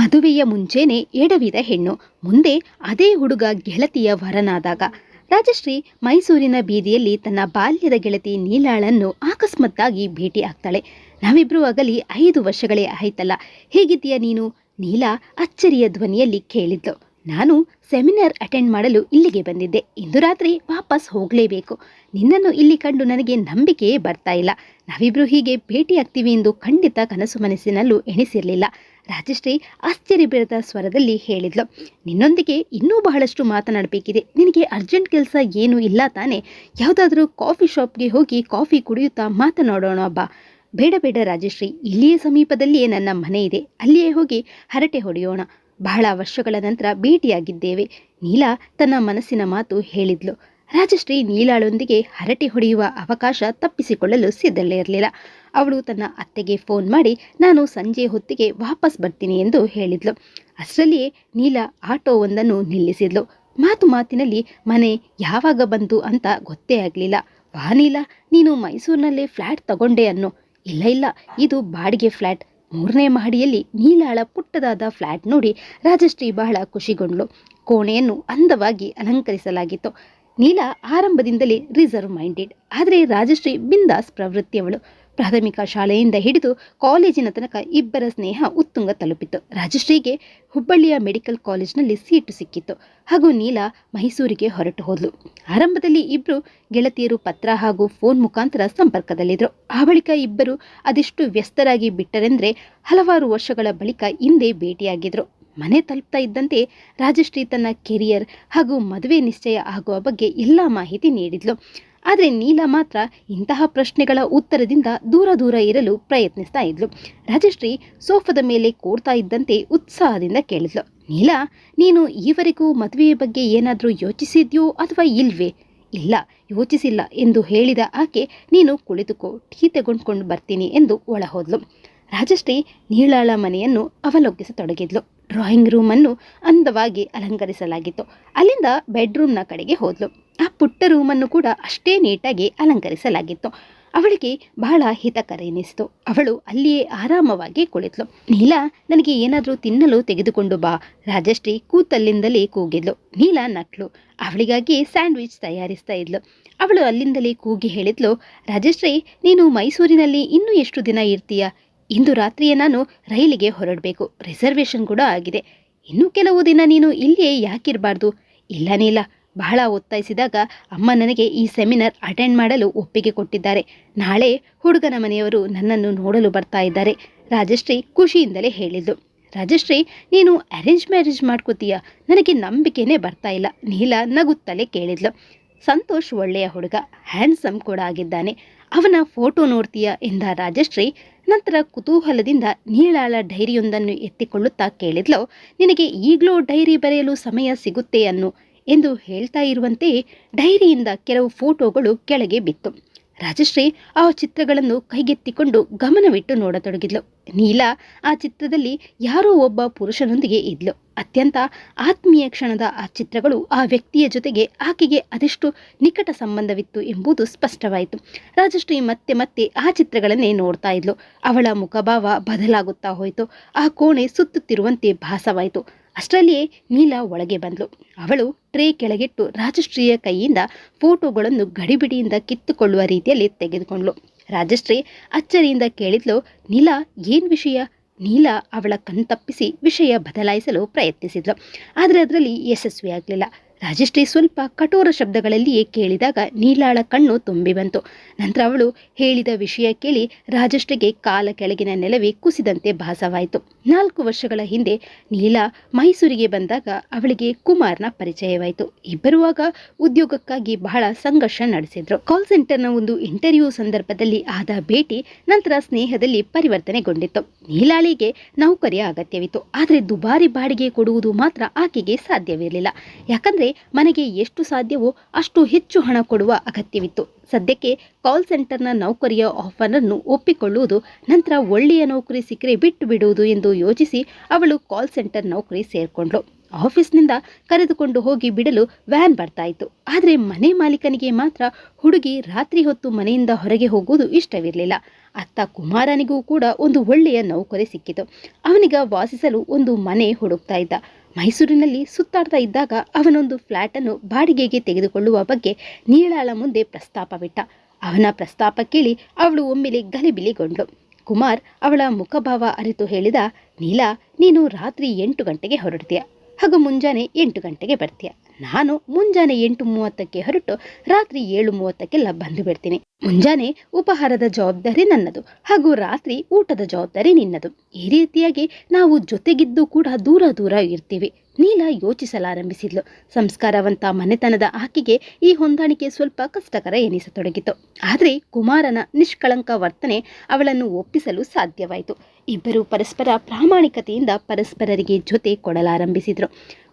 ಮದುವೆಯ ಮುಂಚೆನೆ ಎಡವಿದ ಹೆಣ್ಣು. ಮುಂದೆ ಅದೇ ಹುಡುಗ ಗೆಳತಿಯ ವರನಾದಾಗ. ರಾಜಶ್ರೀ ಮೈಸೂರಿನ ಬೀದಿಯಲ್ಲಿ ತನ್ನ ಬಾಲ್ಯದ ಗೆಳತಿ ನೀಲಾಳನ್ನು ಆಕಸ್ಮಾತ್ತಾಗಿ ಭೇಟಿ ಆಗ್ತಾಳೆ. ನಾವಿಬ್ಬರೂ ಆಗಲಿ ಐದು ವರ್ಷಗಳೇ ಆಯ್ತಲ್ಲ. ಹೇಗಿದ್ದೀಯ ನೀನು? ನೀಲಾ ಅಚ್ಚರಿಯ ಧ್ವನಿಯಲ್ಲಿ ಕೇಳಿದ್ಲು ನಾನು ಸೆಮಿನಾರ್ ಅಟೆಂಡ್ ಮಾಡಲು ಇಲ್ಲಿಗೆ ಬಂದಿದ್ದೆ. ಇಂದು ರಾತ್ರಿ ವಾಪಸ್ ಹೋಗಲೇಬೇಕು. ನಿನ್ನನ್ನು ಇಲ್ಲಿ ಕಂಡು ನನಗೆ ನಂಬಿಕೆಯೇ ಬರ್ತಾ ಇಲ್ಲ. ನಾವಿಬ್ರು ಹೀಗೆ ಭೇಟಿ ಆಗ್ತೀವಿ ಎಂದು ಖಂಡಿತ ಕನಸು ಮನಸ್ಸಿನಲ್ಲೂ ಎಣಿಸಿರಲಿಲ್ಲ. ರಾಜಶ್ರೀ ಆಶ್ಚರ್ಯಭರಿತ ಸ್ವರದಲ್ಲಿ ಹೇಳಿದ್ಲು. ನಿನ್ನೊಂದಿಗೆ ಇನ್ನೂ ಬಹಳಷ್ಟು ಮಾತನಾಡಬೇಕಿದೆ. ನಿನಗೆ ಅರ್ಜೆಂಟ್ ಕೆಲಸ ಏನೂ ಇಲ್ಲ ತಾನೇ? ಯಾವುದಾದ್ರೂ ಕಾಫಿ ಶಾಪ್ಗೆ ಹೋಗಿ ಕಾಫಿ ಕುಡಿಯುತ್ತಾ ಮಾತನಾಡೋಣ ಬಾ. ಬೇಡ ಬೇಡ ರಾಜಶ್ರೀ. ಇಲ್ಲಿಯೇ ಸಮೀಪದಲ್ಲಿಯೇ ನನ್ನ ಮನೆ ಇದೆ. ಅಲ್ಲಿಯೇ ಹೋಗಿ ಹರಟೆ ಹೊಡೆಯೋಣ. ಬಹಳ ವರ್ಷಗಳ ನಂತರ ಭೇಟಿಯಾಗಿದ್ದೇವೆ. ನೀಲಾ ತನ್ನ ಮನಸ್ಸಿನ ಮಾತು ಹೇಳಿದ್ಲು. ರಾಜಶ್ರೀ ನೀಲಾಳೊಂದಿಗೆ ಹರಟೆ ಹೊಡೆಯುವ ಅವಕಾಶ ತಪ್ಪಿಸಿಕೊಳ್ಳಲು ಸಿದ್ಧಲೇ ಇರಲಿಲ್ಲ. ಅವಳು ತನ್ನ ಅತ್ತೆಗೆ ಫೋನ್ ಮಾಡಿ, ನಾನು ಸಂಜೆ ಹೊತ್ತಿಗೆ ವಾಪಸ್ ಬರ್ತೀನಿ ಎಂದು ಹೇಳಿದ್ಲು. ಅಷ್ಟರಲ್ಲಿಯೇ ನೀಲಾ ಆಟೋವೊಂದನ್ನು ನಿಲ್ಲಿಸಿದ್ಲು. ಮಾತು ಮಾತಿನಲ್ಲಿ, ಮನೆ ಯಾವಾಗ ಬಂತು ಅಂತ ಗೊತ್ತೇ ಆಗಲಿಲ್ಲ. ವಾ ನೀಲಾ, ನೀನು ಮೈಸೂರಿನಲ್ಲೇ ಫ್ಲ್ಯಾಟ್ ತಗೊಂಡೆ ಅನ್ನೋ. ಇಲ್ಲ ಇಲ್ಲ, ಇದು ಬಾಡಿಗೆ ಫ್ಲ್ಯಾಟ್ ಮೂರನೇ ಮಹಡಿಯಲ್ಲಿ ನೀಲಾಳ ಪುಟ್ಟದಾದ ಫ್ಲ್ಯಾಟ್ ನೋಡಿ ರಾಜಶ್ರೀ ಬಹಳ ಖುಷಿಗೊಂಡ್ಳು. ಕೋಣೆಯನ್ನು ಅಂದವಾಗಿ ಅಲಂಕರಿಸಲಾಗಿತ್ತು. ನೀಲಾ ಆರಂಭದಿಂದಲೇ ರಿಸರ್ವ್ ಮೈಂಡೆಡ್ ಆದರೆ ರಾಜಶ್ರೀ ಬಿಂದಾಸ್ ಪ್ರವೃತ್ತಿಯವಳು. ಪ್ರಾಥಮಿಕ ಶಾಲೆಯಿಂದ ಹಿಡಿದು ಕಾಲೇಜಿನ ತನಕ ಇಬ್ಬರ ಸ್ನೇಹ ಉತ್ತುಂಗ ತಲುಪಿತು ರಾಜಶ್ರೀಗೆ ಹುಬ್ಬಳ್ಳಿಯ ಮೆಡಿಕಲ್ ಕಾಲೇಜ್ನಲ್ಲಿ ಸೀಟು ಸಿಕ್ಕಿತ್ತು. ಹಾಗೂ ನೀಲಾ ಮೈಸೂರಿಗೆ ಹೊರಟು ಹೋದ್ಲು. ಆರಂಭದಲ್ಲಿ ಇಬ್ಬರು ಗೆಳತಿಯರು ಪತ್ರ ಹಾಗೂ ಫೋನ್ ಮುಖಾಂತರ ಸಂಪರ್ಕದಲ್ಲಿದ್ದರು ಆ ಬಳಿಕ ಇಬ್ಬರು ಅದೆಷ್ಟು ವ್ಯಸ್ತರಾಗಿ ಬಿಟ್ಟರೆಂದರೆ ಹಲವಾರು ವರ್ಷಗಳ ಬಳಿಕ ಹಿಂದೆ ಭೇಟಿಯಾಗಿದ್ದರು ಮನೆ ತಲುಪ್ತಾ ಇದ್ದಂತೆ ರಾಜಶ್ರೀ ತನ್ನ ಕೆರಿಯರ್ ಹಾಗೂ ಮದುವೆ ನಿಶ್ಚಯ ಆಗುವ ಬಗ್ಗೆ ಎಲ್ಲ ಮಾಹಿತಿ ನೀಡಿದ್ಲು. ಆದರೆ ನೀಲಾ ಮಾತ್ರ ಇಂತಹ ಪ್ರಶ್ನೆಗಳ ಉತ್ತರದಿಂದ ದೂರ ದೂರ ಇರಲು ಪ್ರಯತ್ನಿಸ್ತಾ ಇದ್ಲು. ರಾಜಶ್ರೀ ಸೋಫಾದ ಮೇಲೆ ಕೂರ್ತಾ ಇದ್ದಂತೆ ಉತ್ಸಾಹದಿಂದ ಕೇಳಿದ್ಲು. ನೀಲಾ, ನೀನು ಈವರೆಗೂ ಮದುವೆಯ ಬಗ್ಗೆ ಏನಾದರೂ ಯೋಚಿಸಿದ್ಯೋ ಅಥವಾ ಇಲ್ವೇ? ಇಲ್ಲ, ಯೋಚಿಸಿಲ್ಲ ಎಂದು ಹೇಳಿದ ಆಕೆ ನೀನು ಕುಳಿತುಕೋ, ಟೀ ತೆಗೊಂಡ್ಕೊಂಡು ಬರ್ತೀನಿ ಎಂದು ಒಳ ರಾಜಶ್ರೀ ನೀಳಾಳ ಮನೆಯನ್ನು ಅವಲೋಕಿಸತೊಡಗಿದ್ಲು. ಡ್ರಾಯಿಂಗ್ ರೂಮನ್ನು ಅಂದವಾಗಿ ಅಲಂಕರಿಸಲಾಗಿತ್ತು. ಅಲ್ಲಿಂದ ಬೆಡ್ರೂಮ್ನ ಕಡೆಗೆ ಹೋದ್ಲು. ಆ ಪುಟ್ಟ ರೂಮನ್ನು ಕೂಡ ಅಷ್ಟೇ ನೀಟಾಗಿ ಅಲಂಕರಿಸಲಾಗಿತ್ತು. ಅವಳಿಗೆ ಬಹಳ ಹಿತಕರ ಎನಿಸಿತು ಅವಳು ಅಲ್ಲಿಯೇ ಆರಾಮವಾಗಿ ಕುಳಿತಳು ನೀಲಾ, ನನಗೆ ಏನಾದರೂ ತಿನ್ನಲು ತೆಗೆದುಕೊಂಡು ಬಾ. ರಾಜಶ್ರೀ ಕೂತಲ್ಲಿಂದಲೇ ಕೂಗಿದ್ಲು. ನೀಲಾ ನಟ್ಲು ಅವಳಿಗಾಗಿ ಸ್ಯಾಂಡ್ವಿಚ್ ತಯಾರಿಸ್ತಾ ಇದ್ಲು. ಅವಳು ಅಲ್ಲಿಂದಲೇ ಕೂಗಿ ಹೇಳಿದ್ಲು, ರಾಜಶ್ರೀ, ನೀನು ಮೈಸೂರಿನಲ್ಲಿ ಇನ್ನೂ ಎಷ್ಟು ದಿನ ಇರ್ತೀಯ? ಇಂದು ರಾತ್ರಿಯೇ ನಾನು ರೈಲಿಗೆ ಹೊರಡಬೇಕು. ರಿಸರ್ವೇಷನ್ ಕೂಡ ಆಗಿದೆ. ಇನ್ನು ಕೆಲವು ದಿನ ನೀನು ಇಲ್ಲಿಯೇ ಯಾಕಿರಬಾರ್ದು? ಇಲ್ಲ ನೀಲ ಬಹಳ ಒತ್ತಾಯಿಸಿದಾಗ ಅಮ್ಮ ನನಗೆ ಈ ಸೆಮಿನಾರ್ ಅಟೆಂಡ್ ಮಾಡಲು ಒಪ್ಪಿಗೆ ಕೊಟ್ಟಿದ್ದಾರೆ. ನಾಳೆ ಹುಡುಗನ ಮನೆಯವರು ನನ್ನನ್ನು ನೋಡಲು ಬರ್ತಾ ಇದ್ದಾರೆ. ರಾಜಶ್ರೀ ಖುಷಿಯಿಂದಲೇ ಹೇಳಿದ್ದು. ರಾಜಶ್ರೀ, ನೀನು ಅರೇಂಜ್ ಮ್ಯಾರೇಜ್ ಮಾಡ್ಕೋತೀಯ? ನನಗೆ ನಂಬಿಕೆನೇ ಬರ್ತಾ ಇಲ್ಲ. ನೀಲ ನಗುತ್ತಲೇ ಕೇಳಿದ್ಲು. ಸಂತೋಷ್ ಒಳ್ಳೆಯ ಹುಡುಗ ಹ್ಯಾಂಡ್ಸಮ್ ಕೂಡ ಆಗಿದ್ದಾನೆ. ಅವನ ಫೋಟೋ ನೋಡ್ತೀಯ ಎಂದ ರಾಜಶ್ರೀ, ನಂತರ ಕುತೂಹಲದಿಂದ ನೀಳಾಳ ಡೈರಿಯೊಂದನ್ನು ಎತ್ತಿಕೊಳ್ಳುತ್ತಾ ಕೇಳಿದ್ಲು. ನಿನಗೆ ಈಗಲೂ ಡೈರಿ ಬರೆಯಲು ಸಮಯ ಸಿಗುತ್ತೆ ಅನ್ನು. ಎಂದು ಹೇಳ್ತಾ ಇರುವಂತೆ ಡೈರಿಯಿಂದ ಕೆಲವು ಫೋಟೋಗಳು ಕೆಳಗೆ ಬಿತ್ತು. ರಾಜಶ್ರೀ ಆ ಚಿತ್ರಗಳನ್ನು ಕೈಗೆತ್ತಿಕೊಂಡು ಗಮನವಿಟ್ಟು ನೋಡತೊಡಗಿದ್ಲು. ನೀಲಾ ಆ ಚಿತ್ರದಲ್ಲಿ ಯಾರೋ ಒಬ್ಬ ಪುರುಷನೊಂದಿಗೆ ಇದ್ಲು. ಅತ್ಯಂತ ಆತ್ಮೀಯ ಕ್ಷಣದ ಆ ಚಿತ್ರಗಳು ಆ ವ್ಯಕ್ತಿಯ ಜೊತೆಗೆ ಆಕೆಗೆ ಅದೆಷ್ಟು ನಿಕಟ ಸಂಬಂಧವಿತ್ತು ಎಂಬುದು ಸ್ಪಷ್ಟವಾಯಿತು. ರಾಜಶ್ರೀ ಮತ್ತೆ ಮತ್ತೆ ಆ ಚಿತ್ರಗಳನ್ನೇ ನೋಡ್ತಾ ಇದ್ಲು. ಅವಳ ಮುಖಭಾವ ಬದಲಾಗುತ್ತಾ ಹೋಯಿತು. ಆ ಕೋಣೆ ಸುತ್ತುತ್ತಿರುವಂತೆ ಭಾಸವಾಯಿತು. ಅಷ್ಟರಲ್ಲಿಯೇ ನೀಲಾ ಒಳಗೆ ಬಂದ್ಲು. ಅವಳು ಟ್ರೇ ಕೆಳಗಿಟ್ಟು ರಾಜಶ್ರೀಯ ಕೈಯಿಂದ ಫೋಟೋಗಳನ್ನು ಗಡಿಬಿಡಿಯಿಂದ ಕಿತ್ತುಕೊಳ್ಳುವ ರೀತಿಯಲ್ಲಿ ತೆಗೆದುಕೊಂಡ್ಳು. ರಾಜಶ್ರೀ ಅಚ್ಚರಿಯಿಂದ ಕೇಳಿದ್ಲು, ನೀಲಾ, ಏನು ವಿಷಯ? ನೀಲಾ ಅವಳ ಕಣ್ತಪ್ಪಿಸಿ ವಿಷಯ ಬದಲಾಯಿಸಲು ಪ್ರಯತ್ನಿಸಿದ್ಲು. ಆದರೆ ಅದರಲ್ಲಿ ಯಶಸ್ವಿಯಾಗಲಿಲ್ಲ. ರಾಜಶ್ರೀ ಸ್ವಲ್ಪ ಕಠೋರ ಶಬ್ದಗಳಲ್ಲಿಯೇ ಕೇಳಿದಾಗ ನೀಲಾಳ ಕಣ್ಣು ತುಂಬಿ ಬಂತು. ನಂತರ ಅವಳು ಹೇಳಿದ ವಿಷಯ ಕೇಳಿ ರಾಜಶ್ರೀಗೆ ಕಾಲ ಕೆಳಗಿನ ನೆಲವೇ ಕುಸಿದಂತೆ ಭಾಸವಾಯಿತು. ನಾಲ್ಕು ವರ್ಷಗಳ ಹಿಂದೆ ನೀಲಾ ಮೈಸೂರಿಗೆ ಬಂದಾಗ ಅವಳಿಗೆ ಕುಮಾರ್ನ ಪರಿಚಯವಾಯಿತು. ಇಬ್ಬರು ಆಗ ಉದ್ಯೋಗಕ್ಕಾಗಿ ಬಹಳ ಸಂಘರ್ಷ ನಡೆಸಿದ್ರು. ಕಾಲ್ ಸೆಂಟರ್ನ ಒಂದು ಇಂಟರ್ವ್ಯೂ ಸಂದರ್ಭದಲ್ಲಿ ಆದ ಭೇಟಿ ನಂತರ ಸ್ನೇಹದಲ್ಲಿ ಪರಿವರ್ತನೆಗೊಂಡಿತ್ತು. ನೀಲಾಳಿಗೆ ನೌಕರಿಯ ಅಗತ್ಯವಿತ್ತು. ಆದರೆ ದುಬಾರಿ ಬಾಡಿಗೆ ಕೊಡುವುದು ಮಾತ್ರ ಆಕೆಗೆ ಸಾಧ್ಯವಿರಲಿಲ್ಲ. ಯಾಕಂದ್ರೆ ಮನೆಗೆ ಎಷ್ಟು ಸಾಧ್ಯವೋ ಅಷ್ಟು ಹೆಚ್ಚು ಹಣ ಕೊಡುವ ಅಗತ್ಯವಿತ್ತು. ಸದ್ಯಕ್ಕೆ ಕಾಲ್ ಸೆಂಟರ್ನ ನೌಕರಿಯ ಆಫರ್ ಅನ್ನು ಒಪ್ಪಿಕೊಳ್ಳುವುದು ನಂತರ ಒಳ್ಳೆಯ ನೌಕರಿ ಸಿಕ್ಕರೆ ಬಿಟ್ಟು ಬಿಡುವುದು ಎಂದು ಯೋಚಿಸಿ ಅವಳು ಕಾಲ್ ಸೆಂಟರ್ ನೌಕರಿ ಸೇರ್ಕೊಂಡ್ಳು. ಆಫೀಸ್ನಿಂದ ಕರೆದುಕೊಂಡು ಹೋಗಿ ಬಿಡಲು ವ್ಯಾನ್ ಬರ್ತಾ ಇತ್ತು. ಆದರೆ ಮನೆ ಮಾಲೀಕನಿಗೆ ಮಾತ್ರ ಹುಡುಗಿ ರಾತ್ರಿ ಹೊತ್ತು ಮನೆಯಿಂದ ಹೊರಗೆ ಹೋಗುವುದು ಇಷ್ಟವಿರಲಿಲ್ಲ. ಅತ್ತ ಕುಮಾರನಿಗೂ ಕೂಡ ಒಂದು ಒಳ್ಳೆಯ ನೌಕರಿ ಸಿಕ್ಕಿತು. ಅವನಿಗ ವಾಸಿಸಲು ಒಂದು ಮನೆ ಹುಡುಕ್ತಾ ಇದ್ದ. ಮೈಸೂರಿನಲ್ಲಿ ಸುತ್ತಾಡ್ತಾ ಇದ್ದಾಗ ಅವನೊಂದು ಫ್ಲ್ಯಾಟನ್ನು ಬಾಡಿಗೆಗೆ ತೆಗೆದುಕೊಳ್ಳುವ ಬಗ್ಗೆ ನೀಳಾಳ ಮುಂದೆ ಪ್ರಸ್ತಾಪವಿಟ್ಟ ಅವನ ಪ್ರಸ್ತಾಪ ಕೇಳಿ ಅವಳು ಒಮ್ಮೆಲೆ ಗಲಿಬಿಲಿಗೊಂಡ್ಳು ಕುಮಾರ್ ಅವಳ ಮುಖಭಾವ ಅರಿತು ಹೇಳಿದ, ನೀಲಾ, ನೀನು ರಾತ್ರಿ ಎಂಟು ಗಂಟೆಗೆ ಹೊರಡ್ತೀಯ. ಹಾಗೂ ಮುಂಜಾನೆ ಎಂಟು ಗಂಟೆಗೆ ಬರ್ತೀಯ. ನಾನು ಮುಂಜಾನೆ ಎಂಟು ಮೂವತ್ತಕ್ಕೆ ಹೊರಟು ರಾತ್ರಿ ಏಳು ಮೂವತ್ತಕ್ಕೆಲ್ಲ ಬಂದು ಬಿಡ್ತೀನಿ. ಮುಂಜಾನೆ ಉಪಹಾರದ ಜವಾಬ್ದಾರಿ ನನ್ನದು ಹಾಗೂ ರಾತ್ರಿ ಊಟದ ಜವಾಬ್ದಾರಿ ನಿನ್ನದು. ಈ ರೀತಿಯಾಗಿ ನಾವು ಜೊತೆಗಿದ್ದು ಕೂಡ ದೂರ ದೂರ ಇರ್ತೀವಿ. ನೀಲ ಯೋಚಿಸಲಾರಂಭಿಸಿದ್ಲು. ಸಂಸ್ಕಾರವಂತ ಮನೆತನದ ಆಕೆಗೆ ಈ ಹೊಂದಾಣಿಕೆ ಸ್ವಲ್ಪ ಕಷ್ಟಕರ ಎನಿಸತೊಡಗಿತು. ಆದರೆ ಕುಮಾರನ ನಿಷ್ಕಳಂಕ ವರ್ತನೆ ಅವಳನ್ನು ಒಪ್ಪಿಸಲು ಸಾಧ್ಯವಾಯಿತು. ಇಬ್ಬರು ಪರಸ್ಪರ ಪ್ರಾಮಾಣಿಕತೆಯಿಂದ ಪರಸ್ಪರರಿಗೆ ಜೊತೆ ಕೊಡಲಾರಂಭಿಸಿದ್ರು.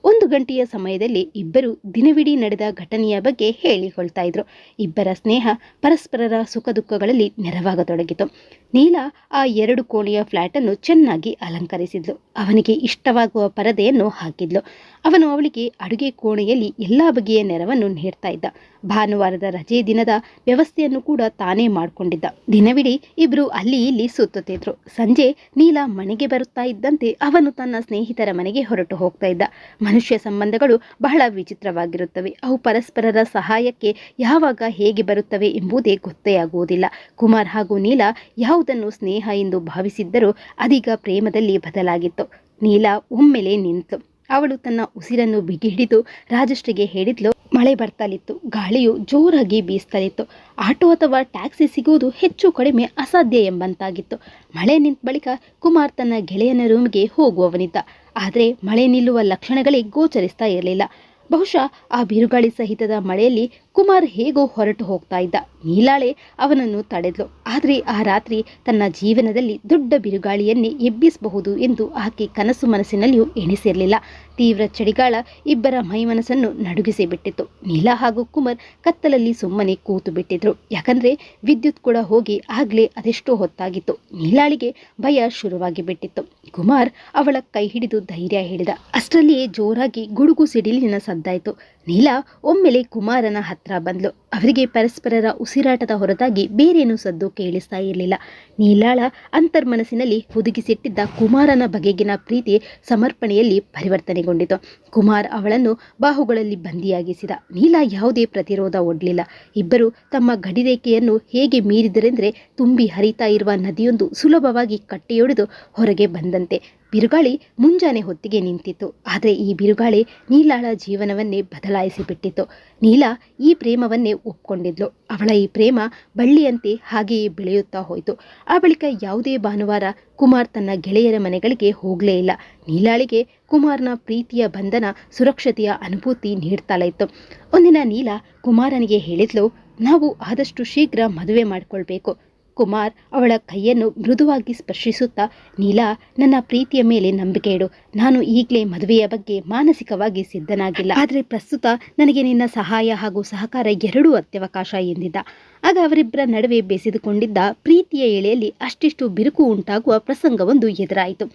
ಒಂದು ಗಂಟೆಯ ಸಮಯದಲ್ಲಿ ಇಬ್ಬರು ದಿನವಿಡೀ ನಡೆದ ಘಟನೆಯ ಬಗ್ಗೆ ಹೇಳಿಕೊಳ್ತಾ ಇದ್ರು. ಇಬ್ಬರ ಸ್ನೇಹ ಪರಸ್ಪರರ ಸುಖ ದುಃಖಗಳಲ್ಲಿ ನೆರವಾಗತೊಡಗಿತು. ನೀಲ ಆ ಎರಡು ಕೋಣೆಯ ಫ್ಲ್ಯಾಟನ್ನು ಚೆನ್ನಾಗಿ ಅಲಂಕರಿಸಿದ್ಲು. ಅವನಿಗೆ ಇಷ್ಟವಾಗುವ ಪರದೆಯನ್ನು ಹಾಕಿದ್ಲು. ಅವನು ಅವಳಿಗೆ ಅಡುಗೆ ಕೋಣೆಯಲ್ಲಿ ಎಲ್ಲ ಬಗೆಯ ನೆರವನ್ನು ನೀಡ್ತಾ ಇದ್ದ. ಭಾನುವಾರದ ರಜೆ ದಿನದ ವ್ಯವಸ್ಥೆಯನ್ನು ಕೂಡ ತಾನೇ ಮಾಡಿಕೊಂಡಿದ್ದ. ದಿನವಿಡೀ ಇಬ್ರು ಅಲ್ಲಿ ಇಲ್ಲಿ ಸುತ್ತುತ್ತಿದ್ರು. ಸಂಜೆ ನೀಲ ಮನೆಗೆ ಬರುತ್ತಾ ಇದ್ದಂತೆ ಅವನು ತನ್ನ ಸ್ನೇಹಿತರ ಮನೆಗೆ ಹೊರಟು ಹೋಗ್ತಾ ಇದ್ದ. ಮನುಷ್ಯ ಸಂಬಂಧಗಳು ಬಹಳ ವಿಚಿತ್ರವಾಗಿರುತ್ತವೆ. ಅವು ಪರಸ್ಪರರ ಸಹಾಯಕ್ಕೆ ಯಾವಾಗ ಹೇಗೆ ಬರುತ್ತವೆ ಎಂಬುದೇ ಗೊತ್ತೇ ಆಗುವುದಿಲ್ಲ. ಕುಮಾರ್ ಹಾಗೂ ನೀಲ ಯಾವುದನ್ನು ಸ್ನೇಹ ಎಂದು ಭಾವಿಸಿದ್ದರೂ ಅದೀಗ ಪ್ರೇಮದಲ್ಲಿ ಬದಲಾಗಿತ್ತು. ನೀಲ ಒಮ್ಮೆಲೆ ನಿಂತು ಅವಳು ತನ್ನ ಉಸಿರನ್ನು ಬಿಗಿ ಹಿಡಿದು ರಾಜಶ್ರೀಗೆ ಹೇಳಿದ್ಲು ಮಳೆ ಬರ್ತಲಿತ್ತು, ಗಾಳಿಯು ಜೋರಾಗಿ ಬೀಸ್ತಲಿತ್ತು. ಆಟೋ ಅಥವಾ ಟ್ಯಾಕ್ಸಿ ಸಿಗುವುದು ಹೆಚ್ಚು ಕಡಿಮೆ ಅಸಾಧ್ಯ ಎಂಬಂತಾಗಿತ್ತು. ಮಳೆ ನಿಂತ ಬಳಿಕ ಕುಮಾರ್ ತನ್ನ ಗೆಳೆಯನ ರೂಮ್ಗೆ ಹೋಗುವವನಿದ್ದ. ಆದರೆ ಮಳೆ ನಿಲ್ಲುವ ಲಕ್ಷಣಗಳೇ ಗೋಚರಿಸ್ತಾ ಇರಲಿಲ್ಲ. ಬಹುಶಃ ಆ ಬಿರುಗಾಳಿ ಸಹಿತದ ಮಳೆಯಲ್ಲಿ ಕುಮಾರ್ ಹೇಗೋ ಹೊರಟು ಹೋಗ್ತಾ ಇದ್ದ. ನೀಲಾಳೆ ಅವನನ್ನು ತಡೆದ್ಲು. ಆದರೆ ಆ ರಾತ್ರಿ ತನ್ನ ಜೀವನದಲ್ಲಿ ದೊಡ್ಡ ಬಿರುಗಾಳಿಯನ್ನೇ ಎಬ್ಬಿಸಬಹುದು ಎಂದು ಆಕೆ ಕನಸು ಮನಸ್ಸಿನಲ್ಲಿಯೂ ಎಣಿಸಿರಲಿಲ್ಲ. ತೀವ್ರ ಚಳಿಗಾಳ ಇಬ್ಬರ ಮೈಮನಸ್ಸನ್ನು ನಡುಗಿಸಿ ಬಿಟ್ಟಿತ್ತು. ನೀಲಾ ಹಾಗೂ ಕುಮಾರ್ ಕತ್ತಲಲ್ಲಿ ಸುಮ್ಮನೆ ಕೂತು ಬಿಟ್ಟಿದ್ರು. ಯಾಕಂದ್ರೆ ವಿದ್ಯುತ್ ಕೂಡ ಹೋಗಿ ಆಗ್ಲೇ ಅದೆಷ್ಟೋ ಹೊತ್ತಾಗಿತ್ತು. ನೀಲಾಳಿಗೆ ಭಯ ಶುರುವಾಗಿ ಬಿಟ್ಟಿತ್ತು. ಕುಮಾರ್ ಅವಳ ಕೈ ಹಿಡಿದು ಧೈರ್ಯ ಹೇಳಿದ. ಅಷ್ಟರಲ್ಲಿಯೇ ಜೋರಾಗಿ ಗುಡುಗು ಸಿಡಿಲಿನ ಸದ್ದಾಯಿತು. ನೀಲಾ ಒಮ್ಮೆಲೆ ಕುಮಾರನ ಹತ್ರ ಬಂದ್ಲು. ಅವರಿಗೆ ಪರಸ್ಪರರ ಉಸಿರಾಟದ ಹೊರತಾಗಿ ಬೇರೇನೂ ಸದ್ದು ಕೇಳಿಸ್ತಾ ಇರಲಿಲ್ಲ. ನೀಲಾಳ ಅಂತರ್ಮನಸ್ಸಿನಲ್ಲಿ ಹುದುಗಿಸಿಟ್ಟಿದ್ದ ಕುಮಾರನ ಬಗೆಗಿನ ಪ್ರೀತಿ ಸಮರ್ಪಣೆಯಲ್ಲಿ ಪರಿವರ್ತನೆಗೊಂಡಿತು. ಕುಮಾರ್ ಅವಳನ್ನು ಬಾಹುಗಳಲ್ಲಿ ಬಂದಿಯಾಗಿಸಿದ ನೀಲಾ ಯಾವುದೇ ಪ್ರತಿರೋಧ ಒಡ್ಲಿಲ್ಲ. ಇಬ್ಬರು ತಮ್ಮ ಗಡಿರೇಖೆಯನ್ನು ಹೇಗೆ ಮೀರಿದರೆಂದರೆ ತುಂಬಿ ಹರಿತಾ ಇರುವ ನದಿಯೊಂದು ಸುಲಭವಾಗಿ ಕಟ್ಟೆಯೊಡೆದು ಹೊರಗೆ ಬಂದಂತೆ. ಬಿರುಗಾಳಿ ಮುಂಜಾನೆ ಹೊತ್ತಿಗೆ ನಿಂತಿತ್ತು. ಆದರೆ ಈ ಬಿರುಗಾಳಿ ನೀಲಾಳ ಜೀವನವನ್ನೇ ಬದಲಾಯಿಸಿಬಿಟ್ಟಿತ್ತು. ನೀಲಾ ಈ ಪ್ರೇಮವನ್ನೇ ಒಪ್ಕೊಂಡಿದ್ಲು. ಅವಳ ಈ ಪ್ರೇಮ ಬಳ್ಳಿಯಂತೆ ಹಾಗೆಯೇ ಬೆಳೆಯುತ್ತಾ ಹೋಯಿತು. ಆ ಬಳಿಕ ಯಾವುದೇ ಭಾನುವಾರ ಕುಮಾರ್ ತನ್ನ ಗೆಳೆಯರ ಮನೆಗಳಿಗೆ ಹೋಗಲೇ ಇಲ್ಲ. ನೀಲಾಳಿಗೆ ಕುಮಾರ್ನ ಪ್ರೀತಿಯ ಬಂಧನ, ಸುರಕ್ಷತೆಯ ಅನುಭೂತಿ ನೀಡ್ತಾಳೆ ಇತ್ತು ಒಂದಿನ ನೀಲಾ ಕುಮಾರನಿಗೆ ಹೇಳಿದ್ಲು, ನಾವು ಆದಷ್ಟು ಶೀಘ್ರ ಮದುವೆ ಮಾಡಿಕೊಳ್ಬೇಕು. ಕುಮಾರ್ ಅವಳ ಕೈಯನ್ನು ಮೃದುವಾಗಿ ಸ್ಪರ್ಶಿಸುತ್ತಾ, ನೀಲಾ, ನನ್ನ ಪ್ರೀತಿಯ ಮೇಲೆ ನಂಬಿಕೆ ಇಡು. ನಾನು ಈಗಲೇ ಮದುವೆಯ ಬಗ್ಗೆ ಮಾನಸಿಕವಾಗಿ ಸಿದ್ಧನಾಗಿಲ್ಲ. ಆದರೆ ಪ್ರಸ್ತುತ ನನಗೆ ನಿನ್ನ ಸಹಾಯ ಹಾಗೂ ಸಹಕಾರ ಎರಡೂ ಅತ್ಯವಕಾಶ ಎಂದಿದ್ದ. ಆಗ ಅವರಿಬ್ಬರ ನಡುವೆ ಬೆಸೆದುಕೊಂಡಿದ್ದ ಪ್ರೀತಿಯ ಎಳೆಯಲ್ಲಿ ಅಷ್ಟಿಷ್ಟು ಬಿರುಕು ಉಂಟಾಗುವ ಪ್ರಸಂಗವೊಂದು ಎದುರಾಯಿತು.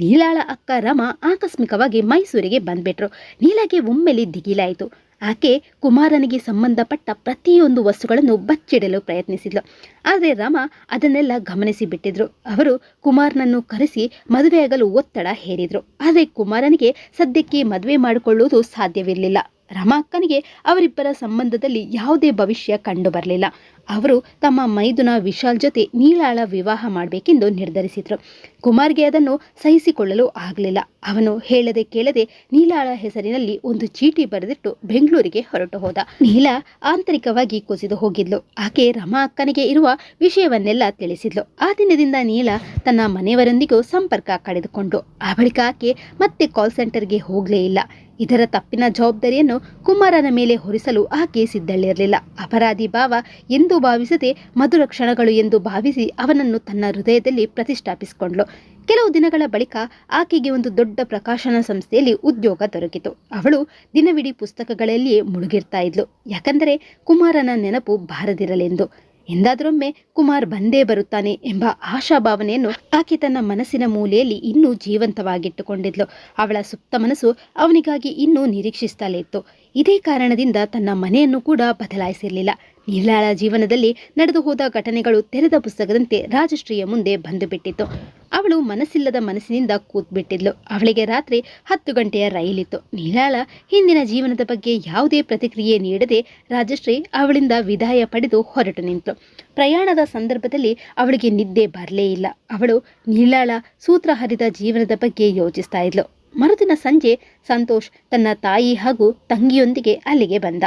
ನೀಲಾಳ ಅಕ್ಕ ರಮ ಆಕಸ್ಮಿಕವಾಗಿ ಮೈಸೂರಿಗೆ ಬಂದ್ಬಿಟ್ರು. ನೀಲಾಗೆ ಒಮ್ಮೆಲೆ ದಿಗಿಲಾಯಿತು. ಆಕೆ ಕುಮಾರನಿಗೆ ಸಂಬಂಧಪಟ್ಟ ಪ್ರತಿಯೊಂದು ವಸ್ತುಗಳನ್ನು ಬಚ್ಚಿಡಲು ಪ್ರಯತ್ನಿಸಿದ್ಲು. ಆದರೆ ರಾಮ ಅದನ್ನೆಲ್ಲ ಗಮನಿಸಿ ಬಿಟ್ಟಿದ್ರು. ಅವರು ಕುಮಾರನನ್ನು ಕರೆಸಿ ಮದುವೆಯಾಗಲು ಒತ್ತಡ ಹೇರಿದ್ರು. ಆದರೆ ಕುಮಾರನಿಗೆ ಸದ್ಯಕ್ಕೆ ಮದುವೆ ಮಾಡಿಕೊಳ್ಳುವುದು ಸಾಧ್ಯವಿರಲಿಲ್ಲ. ರಮ ಅಕ್ಕನಿಗೆ ಅವರಿಬ್ಬರ ಸಂಬಂಧದಲ್ಲಿ ಯಾವುದೇ ಭವಿಷ್ಯ ಕಂಡು ಬರಲಿಲ್ಲ ಅವರು ತಮ್ಮ ಮೈದುನ ವಿಶಾಲ್ ಜೊತೆ ನೀಲಾಳ ವಿವಾಹ ಮಾಡಬೇಕೆಂದು ನಿರ್ಧರಿಸಿದರು. ಕುಮಾರ್ಗೆ ಅದನ್ನು ಸಹಿಸಿಕೊಳ್ಳಲು ಆಗಲಿಲ್ಲ. ಅವನು ಹೇಳದೆ ಕೇಳದೆ ನೀಲಾಳ ಹೆಸರಿನಲ್ಲಿ ಒಂದು ಚೀಟಿ ಬರೆದಿಟ್ಟು ಬೆಂಗಳೂರಿಗೆ ಹೊರಟು ಹೋದ. ನೀಲ ಆಂತರಿಕವಾಗಿ ಕುಸಿದು ಹೋಗಿದ್ಲು. ಆಕೆ ರಮಾ ಅಕ್ಕನಿಗೆ ಇರುವ ವಿಷಯವನ್ನೆಲ್ಲ ತಿಳಿಸಿದ್ಲು. ಆ ದಿನದಿಂದ ನೀಲ ತನ್ನ ಮನೆಯವರೊಂದಿಗೂ ಸಂಪರ್ಕ ಕಳೆದುಕೊಂಡು, ಆ ಬಳಿಕ ಆಕೆ ಮತ್ತೆ ಕಾಲ್ ಸೆಂಟರ್ಗೆ ಹೋಗಲೇ ಇಲ್ಲ. ಇದರ ತಪ್ಪಿನ ಜವಾಬ್ದಾರಿಯನ್ನು ಕುಮಾರನ ಮೇಲೆ ಹೊರಿಸಲು ಆಕೆ ಸಿದ್ಧಳಿರಲಿಲ್ಲ. ಅಪರಾಧಿ ಭಾವ ಎಂದು ಭಾವಿಸದೆ ಮಧುರ ಕ್ಷಣಗಳು ಎಂದು ಭಾವಿಸಿ ಅವನನ್ನು ತನ್ನ ಹೃದಯದಲ್ಲಿ ಪ್ರತಿಷ್ಠಾಪಿಸಿಕೊಂಡ್ಳು. ಕೆಲವು ದಿನಗಳ ಬಳಿಕ ಆಕೆಗೆ ಒಂದು ದೊಡ್ಡ ಪ್ರಕಾಶನ ಸಂಸ್ಥೆಯಲ್ಲಿ ಉದ್ಯೋಗ ದೊರಕಿತು. ಅವಳು ದಿನವಿಡೀ ಪುಸ್ತಕಗಳಲ್ಲಿಯೇ ಮುಳುಗಿರ್ತಾ ಇದ್ಲು. ಯಾಕಂದರೆ ಕುಮಾರನ ನೆನಪು ಬಾರದಿರಲೆಂದು. ಎಂದಾದರೊಮ್ಮೆ ಕುಮಾರ್ ಬಂದೇ ಬರುತ್ತಾನೆ ಎಂಬ ಆಶಾಭಾವನೆಯನ್ನು ಆಕೆ ತನ್ನ ಮನಸ್ಸಿನ ಮೂಲೆಯಲ್ಲಿ ಇನ್ನೂ ಜೀವಂತವಾಗಿಟ್ಟುಕೊಂಡಿದ್ಲು. ಅವಳ ಸುಪ್ತ ಮನಸ್ಸು ಅವನಿಗಾಗಿ ಇನ್ನೂ ನಿರೀಕ್ಷಿಸ್ತಲೇ ಇತ್ತು. ಇದೇ ಕಾರಣದಿಂದ ತನ್ನ ಮನೆಯನ್ನು ಕೂಡ ಬದಲಾಯಿಸಿರಲಿಲ್ಲ. ನೀಲಾಳ ಜೀವನದಲ್ಲಿ ನಡೆದು ಹೋದ ಘಟನೆಗಳು ತೆರೆದ ಪುಸ್ತಕದಂತೆ ರಾಜಶ್ರೀಯ ಮುಂದೆ ಬಂದು ಬಿಟ್ಟಿತ್ತು. ಅವಳು ಮನಸ್ಸಿಲ್ಲದ ಮನಸ್ಸಿನಿಂದ ಕೂತ್ಬಿಟ್ಟಿದ್ಲು. ಅವಳಿಗೆ ರಾತ್ರಿ ಹತ್ತು ಗಂಟೆಯ ರೈಲಿತ್ತು. ನೀಲಾಳ ಹಿಂದಿನ ಜೀವನದ ಬಗ್ಗೆ ಯಾವುದೇ ಪ್ರತಿಕ್ರಿಯೆ ನೀಡದೆ ರಾಜಶ್ರೀ ಅವಳಿಂದ ವಿದಾಯ ಪಡೆದು ಹೊರಟು ನಿಂತು ಪ್ರಯಾಣದ ಸಂದರ್ಭದಲ್ಲಿ ಅವಳಿಗೆ ನಿದ್ದೆ ಬರಲೇ ಇಲ್ಲ. ಅವಳು ನೀಲಾಳ ಸೂತ್ರ ಹರಿದ ಜೀವನದ ಬಗ್ಗೆ ಯೋಚಿಸ್ತಾ ಇದ್ಲು. ಮರುದಿನ ಸಂಜೆ ಸಂತೋಷ್ ತನ್ನ ತಾಯಿ ಹಾಗೂ ತಂಗಿಯೊಂದಿಗೆ ಅಲ್ಲಿಗೆ ಬಂದ.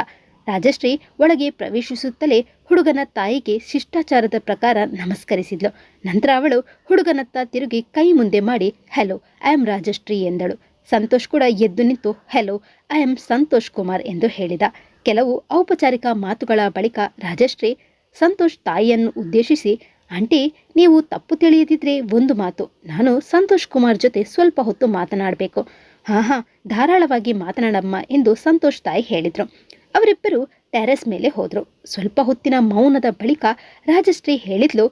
ರಾಜಶ್ರೀ ಒಳಗೆ ಪ್ರವೇಶಿಸುತ್ತಲೇ ಹುಡುಗನ ತಾಯಿಗೆ ಶಿಷ್ಟಾಚಾರದ ಪ್ರಕಾರ ನಮಸ್ಕರಿಸಿದ್ಲು. ನಂತರ ಅವಳು ಹುಡುಗನತ್ತ ತಿರುಗಿ ಕೈ ಮುಂದೆ ಮಾಡಿ, ಹಲೋ, ಐ ಆಮ್ ರಾಜಶ್ರೀ ಎಂದಳು. ಸಂತೋಷ್ ಕೂಡ ಎದ್ದು ನಿಂತು, hello, I am Santosh Kumar ಎಂದು ಹೇಳಿದ. ಕೆಲವು ಔಪಚಾರಿಕ ಮಾತುಗಳ ಬಳಿಕ ರಾಜಶ್ರೀ ಸಂತೋಷ್ ತಾಯಿಯನ್ನು ಉದ್ದೇಶಿಸಿ, ಆಂಟಿ, ನೀವು ತಪ್ಪು ತಿಳಿಯದಿದ್ರೆ ಒಂದು ಮಾತು. ನಾನು ಸಂತೋಷ್ ಕುಮಾರ್ ಜೊತೆ ಸ್ವಲ್ಪ ಹೊತ್ತು ಮಾತನಾಡಬೇಕು. ಹಾ ಹಾ, ಧಾರಾಳವಾಗಿ ಮಾತನಾಡಮ್ಮ ಎಂದು ಸಂತೋಷ್ ತಾಯಿ ಹೇಳಿದ್ರು. ಅವರಿಬ್ಬರು ಟೆರೆಸ್ ಮೇಲೆ ಹೋದರು. ಸ್ವಲ್ಪ ಹೊತ್ತಿನ ಮೌನದ ಬಳಿಕ ರಾಜಶ್ರೀ ಹೇಳಿದ್ಲು,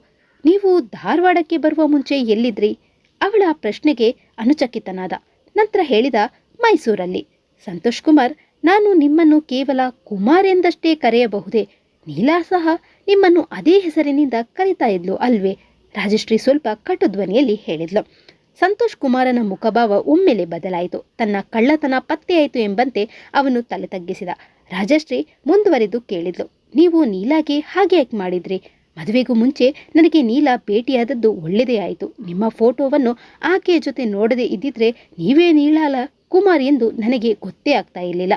ನೀವು ಧಾರವಾಡಕ್ಕೆ ಬರುವ ಮುಂಚೆ ಎಲ್ಲಿದ್ರಿ? ಅವಳ ಪ್ರಶ್ನೆಗೆ ಅನುಚಕಿತನಾದ. ನಂತರ ಹೇಳಿದ, ಮೈಸೂರಲ್ಲಿ. ಸಂತೋಷ್ ಕುಮಾರ್, ನಾನು ನಿಮ್ಮನ್ನು ಕೇವಲ ಕುಮಾರ್ ಎಂದಷ್ಟೇ ಕರೆಯಬಹುದೇ? ನೀಲಾ ಸಹ ನಿಮ್ಮನ್ನು ಅದೇ ಹೆಸರಿನಿಂದ ಕರೀತಾ ಇದ್ಲು ಅಲ್ವೇ? ರಾಜಶ್ರೀ ಸ್ವಲ್ಪ ಕಟು ಧ್ವನಿಯಲ್ಲಿ ಹೇಳಿದ್ಲು. ಸಂತೋಷ್ ಕುಮಾರನ ಮುಖಭಾವ ಒಮ್ಮೆಲೆ ಬದಲಾಯಿತು. ತನ್ನ ಕಳ್ಳತನ ಪತ್ತೆಯಾಯಿತು ಎಂಬಂತೆ ಅವನು ತಲೆ ತಗ್ಗಿಸಿದ. ರಾಜಶ್ರೀ ಮುಂದುವರೆದು ಕೇಳಿದ್ಲು. ನೀವು ನೀಲಾಗೆ ಹಾಗೆ ಯಾಕೆ ಮಾಡಿದ್ರಿ? ಮದುವೆಗೂ ಮುಂಚೆ ನನಗೆ ನೀಲಾ ಭೇಟಿಯಾದದ್ದು ಒಳ್ಳೆಯದೇ ಆಯಿತು. ನಿಮ್ಮ ಫೋಟೋವನ್ನು ಆಕೆಯ ಜೊತೆ ನೋಡದೇ ಇದ್ದಿದ್ರೆ ನೀವೇ ನೀಲಾಲ ಕುಮಾರ್ ಎಂದು ನನಗೆ ಗೊತ್ತೇ ಆಗ್ತಾ ಇರಲಿಲ್ಲ.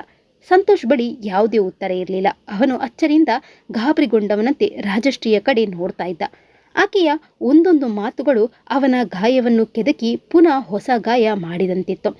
ಸಂತೋಷ್ ಬಳಿ ಯಾವುದೇ ಉತ್ತರ ಇರಲಿಲ್ಲ. ಅವನು ಅಚ್ಚರಿಯಿಂದ ಗಾಬರಿಗೊಂಡವನಂತೆ ರಾಜಶ್ರೀಯ ಕಡೆ ನೋಡ್ತಾ ಇದ್ದ. ಆಕೆಯ ಒಂದೊಂದು ಮಾತುಗಳು ಅವನ ಗಾಯವನ್ನು ಕೆದಕಿ ಪುನಃ ಹೊಸ ಗಾಯ ಮಾಡಿದಂತಿತ್ತು.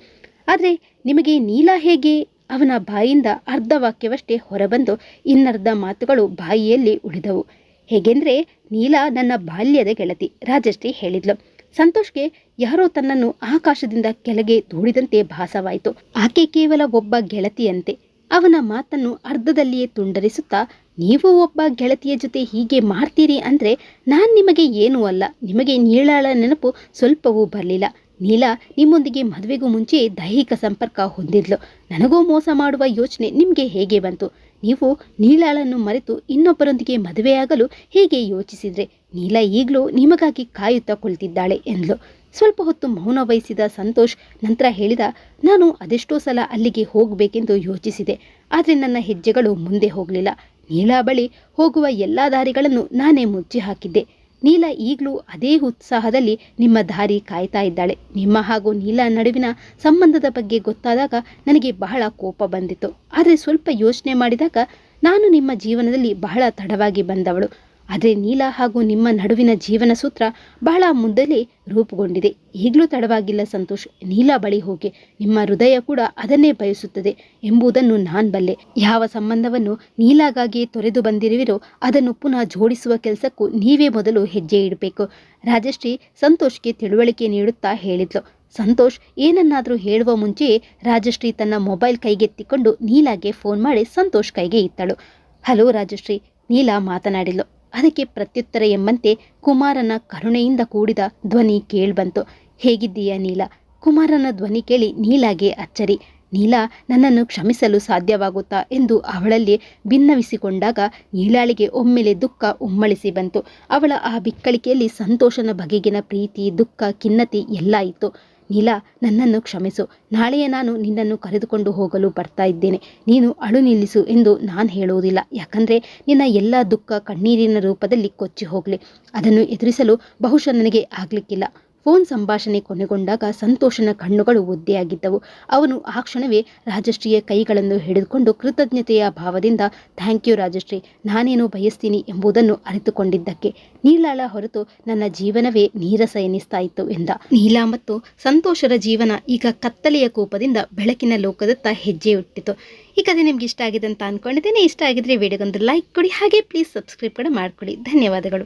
ಆದರೆ ನಿಮಗೆ ನೀಲ ಹೇಗೆ? ಅವನ ಬಾಯಿಂದ ಅರ್ಧ ವಾಕ್ಯವಷ್ಟೇ ಹೊರಬಂದು ಇನ್ನರ್ಧ ಮಾತುಗಳು ಬಾಯಿಯಲ್ಲಿ ಉಳಿದವು. ಹೇಗೆಂದರೆ ನೀಲಾ ನನ್ನ ಬಾಲ್ಯದ ಗೆಳತಿ, ರಾಜಶ್ರೀ ಹೇಳಿದ್ಲು. ಸಂತೋಷ್ಗೆ ಯಾರೋ ತನ್ನನ್ನು ಆಕಾಶದಿಂದ ಕೆಳಗೆ ದೂಡಿದಂತೆ ಭಾಸವಾಯಿತು. ಆಕೆ ಕೇವಲ ಒಬ್ಬ ಗೆಳತಿಯಂತೆ. ಅವನ ಮಾತನ್ನು ಅರ್ಧದಲ್ಲಿಯೇ ತುಂಡರಿಸುತ್ತಾ ನೀವು ಒಬ್ಬ ಗೆಳತಿಯ ಜೊತೆ ಹೀಗೆ ಮಾಡ್ತೀರಿ ಅಂದರೆ ನಾನು ನಿಮಗೆ ಏನೂ ಅಲ್ಲ. ನಿಮಗೆ ನೀಳಾಳ ನೆನಪು ಸ್ವಲ್ಪವೂ ಬರಲಿಲ್ಲ. ನೀಲಾ ನಿಮ್ಮೊಂದಿಗೆ ಮದುವೆಗೂ ಮುಂಚೆ ದೈಹಿಕ ಸಂಪರ್ಕ ಹೊಂದಿದ್ಲು. ನನಗೂ ಮೋಸ ಮಾಡುವ ಯೋಚನೆ ನಿಮಗೆ ಹೇಗೆ ಬಂತು? ನೀವು ನೀಲಾಳನ್ನು ಮರೆತು ಇನ್ನೊಬ್ಬರೊಂದಿಗೆ ಮದುವೆಯಾಗಲು ಹೇಗೆ ಯೋಚಿಸಿದ್ರೆ ನೀಲ ಈಗಲೂ ನಿಮಗಾಗಿ ಕಾಯುತ್ತಾ ಕುಳಿತಿದ್ದಾಳೆ ಎಂದ್ಲು. ಸ್ವಲ್ಪ ಹೊತ್ತು ಮೌನ ವಹಿಸಿದ ಸಂತೋಷ್ ನಂತರ ಹೇಳಿದ, ನಾನು ಅದೆಷ್ಟೋ ಸಲ ಅಲ್ಲಿಗೆ ಹೋಗಬೇಕೆಂದು ಯೋಚಿಸಿದೆ. ಆದರೆ ನನ್ನ ಹೆಜ್ಜೆಗಳು ಮುಂದೆ ಹೋಗಲಿಲ್ಲ. ನೀಲಾ ಬಳಿ ಹೋಗುವ ಎಲ್ಲ ದಾರಿಗಳನ್ನು ನಾನೇ ಮುಚ್ಚಿ ಹಾಕಿದ್ದೆ ನೀಲ ಈಗಲೂ ಅದೇ ಉತ್ಸಾಹದಲ್ಲಿ ನಿಮ್ಮ ದಾರಿ ಕಾಯ್ತಾ ಇದ್ದಾಳೆ. ನಿಮ್ಮ ಹಾಗೂ ನೀಲ ನಡುವಿನ ಸಂಬಂಧದ ಬಗ್ಗೆ ಗೊತ್ತಾದಾಗ ನನಗೆ ಬಹಳ ಕೋಪ ಬಂದಿತ್ತು. ಆದರೆ ಸ್ವಲ್ಪ ಯೋಚನೆ ಮಾಡಿದಾಗ ನಾನು ನಿಮ್ಮ ಜೀವನದಲ್ಲಿ ಬಹಳ ತಡವಾಗಿ ಬಂದವಳು. ಆದರೆ ನೀಲ ಹಾಗೂ ನಿಮ್ಮ ನಡುವಿನ ಜೀವನ ಸೂತ್ರ ಬಹಳ ಮೊದಲೇ ರೂಪುಗೊಂಡಿದೆ. ಈಗಲೂ ತಡವಾಗಿಲ್ಲ ಸಂತೋಷ್. ನೀಲ ಬಳಿ ಹೋಗಿ ನಿಮ್ಮ ಹೃದಯ ಕೂಡ ಅದನ್ನೇ ಬಯಸುತ್ತದೆ ಎಂಬುದನ್ನು ನಾನು ಬಲ್ಲೆ. ಯಾವ ಸಂಬಂಧವನ್ನು ನೀಲಾಗಾಗಿ ತೊರೆದು ಬಂದಿರುವಿರೋ ಅದನ್ನು ಪುನಃ ಜೋಡಿಸುವ ಕೆಲಸಕ್ಕೂ ನೀವೇ ಮೊದಲು ಹೆಜ್ಜೆ ಇಡಬೇಕು. ರಾಜಶ್ರೀ ಸಂತೋಷ್ಗೆ ತಿಳುವಳಿಕೆ ನೀಡುತ್ತಾ ಹೇಳಿದ್ಲು. ಸಂತೋಷ್, ಏನನ್ನಾದರೂ ಹೇಳುವ ಮುಂಚೆಯೇ ರಾಜಶ್ರೀ ತನ್ನ ಮೊಬೈಲ್ ಕೈಗೆತ್ತಿಕೊಂಡು ನೀಲಾಗೆ ಫೋನ್ ಮಾಡಿ ಸಂತೋಷ್ ಕೈಗೆ ಇತ್ತಳು. ಹಲೋ ರಾಜಶ್ರೀ, ನೀಲಾ ಮಾತನಾಡಿದ್ಲು. ಅದಕ್ಕೆ ಪ್ರತ್ಯುತ್ತರ ಎಂಬಂತೆ ಕುಮಾರನ ಕರುಣೆಯಿಂದ ಕೂಡಿದ ಧ್ವನಿ ಕೇಳ್ಬಂತು. ಹೇಗಿದ್ದೀಯ ನೀಲ? ಕುಮಾರನ ಧ್ವನಿ ಕೇಳಿ ನೀಲಾಗೆ ಅಚ್ಚರಿ. ನೀಲಾ, ನನ್ನನ್ನು ಕ್ಷಮಿಸಲು ಸಾಧ್ಯವಾಗುತ್ತಾ ಎಂದು ಅವಳಲ್ಲಿ ಭಿನ್ನವಿಸಿಕೊಂಡಾಗ ನೀಲಾಳಿಗೆ ಒಮ್ಮೆಲೆ ದುಃಖ ಉಮ್ಮಳಿಸಿ ಬಂತು. ಅವಳ ಆ ಬಿಕ್ಕಳಿಕೆಯಲ್ಲಿ ಸಂತೋಷನ ಬಗೆಗಿನ ಪ್ರೀತಿ, ದುಃಖ, ಖಿನ್ನತೆ ಎಲ್ಲ ಇತ್ತು. ನೀಲಾ, ನನ್ನನ್ನು ಕ್ಷಮಿಸು. ನಾಳೆಯೇ ನಾನು ನಿನ್ನನ್ನು ಕರೆದುಕೊಂಡು ಹೋಗಲು ಬರ್ತಾ ಇದ್ದೇನೆ. ನೀನು ಅಳು ನಿಲ್ಲಿಸು ಎಂದು ನಾನು ಹೇಳುವುದಿಲ್ಲ. ಯಾಕಂದರೆ ನಿನ್ನ ಎಲ್ಲ ದುಃಖ ಕಣ್ಣೀರಿನ ರೂಪದಲ್ಲಿ ಕೊಚ್ಚಿ ಹೋಗಲಿ. ಅದನ್ನು ಎದುರಿಸಲು ಬಹುಶಃ ನನಗೆ ಆಗಲಿಕ್ಕಿಲ್ಲ. ಫೋನ್ ಸಂಭಾಷಣೆ ಕೊನೆಗೊಂಡಾಗ ಸಂತೋಷನ ಕಣ್ಣುಗಳು ಒದ್ದೆಯಾಗಿದ್ದವು. ಅವನು ಆ ಕ್ಷಣವೇ ರಾಜಶ್ರೀಯ ಕೈಗಳನ್ನು ಹಿಡಿದುಕೊಂಡು ಕೃತಜ್ಞತೆಯ ಭಾವದಿಂದ ಥ್ಯಾಂಕ್ ಯು ರಾಜಶ್ರೀ. ನಾನೇನು ಬಯಸ್ತೀನಿ ಎಂಬುದನ್ನು ಅರಿತುಕೊಂಡಿದ್ದಕ್ಕೆ. ನೀಲಾಳ ಹೊರತು ನನ್ನ ಜೀವನವೇ ನೀರಸ ಎನಿಸ್ತಾ ಇತ್ತು ಎಂದ. ನೀಲಾ ಮತ್ತು ಸಂತೋಷರ ಜೀವನ ಈಗ ಕತ್ತಲೆಯ ಕೂಪದಿಂದ ಬೆಳಕಿನ ಲೋಕದತ್ತ ಹೆಜ್ಜೆ ಹುಟ್ಟಿತು ಈ ಕಥೆ ನಿಮ್ಗೆ ಇಷ್ಟ ಆಗಿದೆ ಅಂತ ಅನ್ಕೊಂಡಿದ್ದೇನೆ. ಇಷ್ಟ ಆಗಿದ್ರೆ ವಿಡಿಯೋಗೊಂದು ಲೈಕ್ ಕೊಡಿ. ಹಾಗೆ ಪ್ಲೀಸ್ ಸಬ್ಸ್ಕ್ರೈಬ್ ಕೂಡ ಮಾಡ್ಕೊಳ್ಳಿ ಧನ್ಯವಾದಗಳು.